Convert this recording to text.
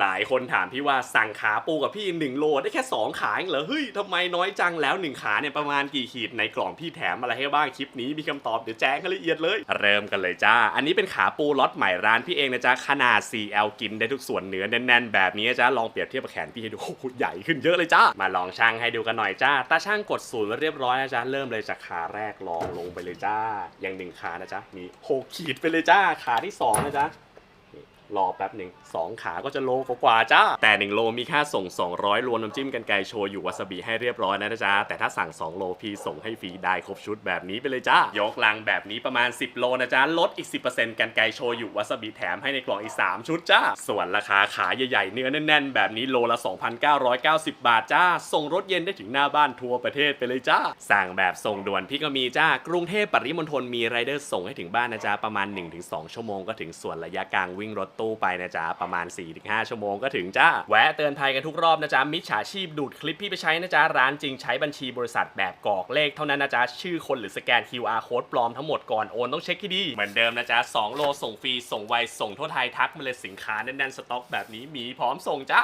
หลายคนถามพี่ว่าสั่งขาปูกับพี่หนึ่งโลได้แค่ 2 ขาเองเหรอเฮ้ยทำไมน้อยจังแล้ว 1 ขาเนี่ยประมาณกี่ขีดในกล่องพี่แถมอะไรให้บ้างคลิปนี้มีคำตอบเดี๋ยวแจ้งให้ละเอียดเลย เริ่มกันเลยจ้า อันนี้เป็นขาปูล็อตใหม่ร้านพี่เองนะจ๊ะขนาด 4L กินได้ทุกส่วนเนื้อแน่นๆ แบบนี้จ้าลองเปรียบเทียบกับแขนพี่ให้ดูโอ้โหใหญ่ขึ้นเยอะเลยจ้ามาลองช่างให้ดูกันหน่อยจ้าตาช่างกดศูนย์เรียบร้อยนะจ๊ะเริ่มเลยจากขาแรกลองลงไปเลยจ้าอย่างหนึ่งขานะจ๊ะมีหกขีดไปเลยจ้าขาที่สองนะจ๊ะ รอแป๊บหนึ่งสองขาก็จะโลกว่าจ้า แต่ 1 โลมีค่าส่ง 200 รวมน้ำจิ้มกันไก่โชยุวาซาบิให้เรียบร้อยนะจ๊ะ แต่ถ้าสั่ง 2 โลพี่ส่งให้ฟรีได้ครบชุดแบบนี้ไปเลยจ้า ยกลังแบบนี้ประมาณ 10 โลนะจ๊ะ ลดอีก 10%กันไก่โชยุวาซาบิแถมให้ในกล่องอีก 3 ชุดจ้า ส่วนราคาขาใหญ่ๆ เนื้อแน่นๆ แบบนี้โลละ 2,990 บาทจ้า ส่งรถเย็นได้ถึงหน้าบ้านทั่วประเทศไปเลยจ้า สั่งแบบส่งด่วนพี่ก็มีจ้า กรุงเทพปริมณฑลมีไรเดอร์ส่งให้ถึงบ้านนะจ๊ะประมาณ 1-2 ชั่วโมงก็ถึงส่วนระยะกลางวิ่งรถตู้ไปนะจ๊ะ ประมาณ 4-5 ชั่วโมงก็ถึงจ้า แวะเตือนภัยกันทุกรอบนะจ๊ะ มิจฉาชีพดูดคลิปพี่ไปใช้นะจ๊ะ ร้านจริงใช้บัญชีบริษัทแบบกรอกเลขเท่านั้นนะจ๊ะ ชื่อคนหรือสแกน QR code ปลอมทั้งหมดก่อนโอนต้องเช็คให้ดี เหมือนเดิมนะจ๊ะ 2 โลส่งฟรีส่งไวส่งทั่วไทยทักมาเลยสินค้าแน่นๆสต็อกแบบนี้มีพร้อมส่งจ้า